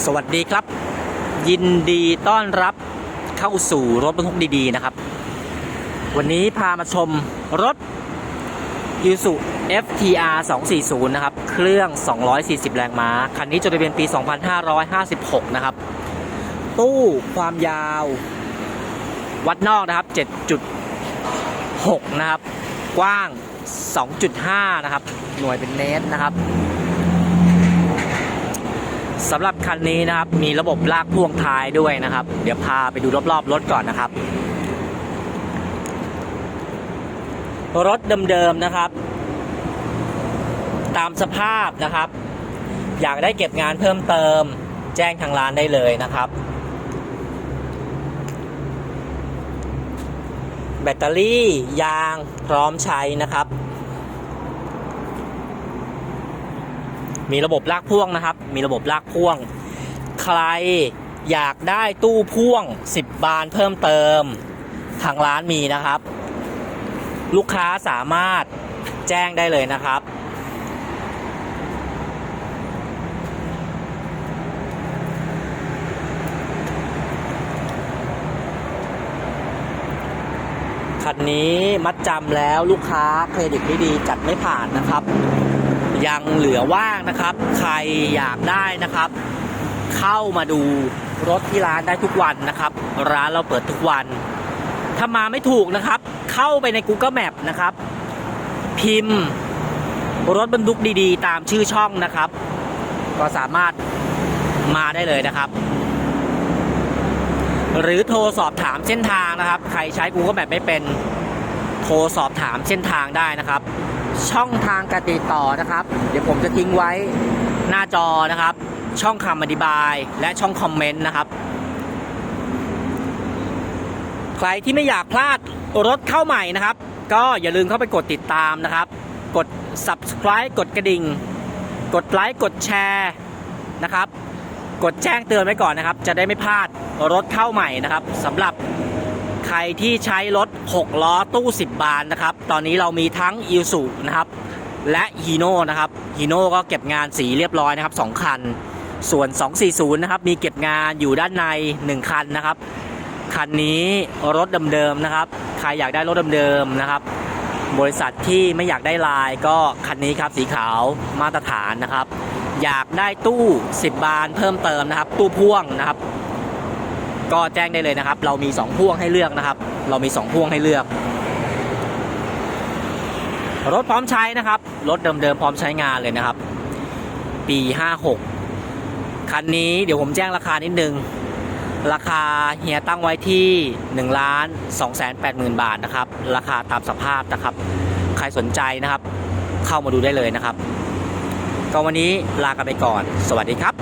สวัสดีครับ ยินดีต้อนรับเข้าสู่รถบรรทุกดีๆนะครับ วันนี้พามาชมรถ i s u FTR 240 นะครับ เครื่อง 240 แรงม้า คันนี้จดทะเบียนปี 2556 นะครับ ตู้ความยาว วัดนอกนะครับ 7.6 นะครับ กว้าง 2.5 นะครับ หน่วยเป็นเมตรนะครับ สำหรับคันนี้นะครับ มีระบบลากพ่วงท้ายด้วยนะครับ เดี๋ยวพาไปดูรอบๆรถก่อนนะครับ รถเดิมๆนะครับ ตามสภาพนะครับ อยากได้เก็บงานเพิ่มเติม แจ้งทางร้านได้เลยนะครับ แบตเตอรี่ยางพร้อมใช้นะครับ มีระบบลากพ่วงนะครับ มีระบบลากพ่วง ใครอยากได้ตู้พ่วง 10 บานเพิ่มเติม ทางร้านมีนะครับ ลูกค้าสามารถแจ้งได้เลยนะครับคันนี้มัดจำแล้วลูกค้าเครดิตไม่ดีจัดไม่ผ่านนะครับ ยังเหลือว่างนะครับ ใครอยากได้นะครับ เข้ามาดูรถที่ร้านได้ทุกวันนะครับ ร้านเราเปิดทุกวัน ถ้ามาไม่ถูกนะครับ เข้าไปใน Google Map นะครับ พิมพ์รถบรรทุกดีๆ ตามชื่อช่องนะครับ ก็สามารถมาได้เลยนะครับ หรือโทรสอบถามเส้นทางนะครับ ใครใช้ Google Map ไม่เป็น โทรสอบถามเส้นทางได้นะครับ ช่องทางการติดต่อนะครับ เดี๋ยวผมจะทิ้งไว้หน้าจอนะครับ ช่องคำอธิบายและช่องคอมเมนต์นะครับ ใครที่ไม่อยากพลาดรถเข้าใหม่นะครับ ก็อย่าลืมเข้าไปกดติดตามนะครับ กด subscribe กดกระดิ่ง กดไลค์กดแชร์นะครับ กดแจ้งเตือนไว้ก่อนนะครับ จะได้ไม่พลาดรถเข้าใหม่นะครับสำหรับ ใครที่ใช้รถ 6 ล้อตู้ 10 บานนะครับ ตอนนี้เรามีทั้ง i ิ s u นะครับ และฮีโน่นะครับฮีโน่ก็เก็บงานสีเรียบร้อยนะครับ 2 คัน ส่วน 240 นะครับ มีเก็บงานอยู่ด้านใน 1 คันนะครับ คันนี้รถเดิมๆนะครับ ใครอยากได้รถเดิมๆนะครับ บริษัทที่ไม่อยากได้ลายก็คันนี้ครับสีขาวมาตรฐานนะครับ อยากได้ตู้ 10 บานเพิ่มเติมนะครับ ตู้พ่วงนะครับ ก็แจ้งได้เลยนะครับ เรามี 2 พ่วงให้เลือกนะครับ เรามี 2 พ่วงให้เลือก รถพร้อมใช้นะครับ รถเดิมๆพร้อมใช้งานเลยนะครับ ปี 56 คันนี้เดี๋ยวผมแจ้งราคานิดนึง ราคาเฮียตั้งไว้ที่1ล้าน2 8 0 0 0 0บาทนะครับ ราคาตามสภาพนะครับ ใครสนใจนะครับ เข้ามาดูได้เลยนะครับก็วันนี้ลากันไปก่อน สวัสดีครับ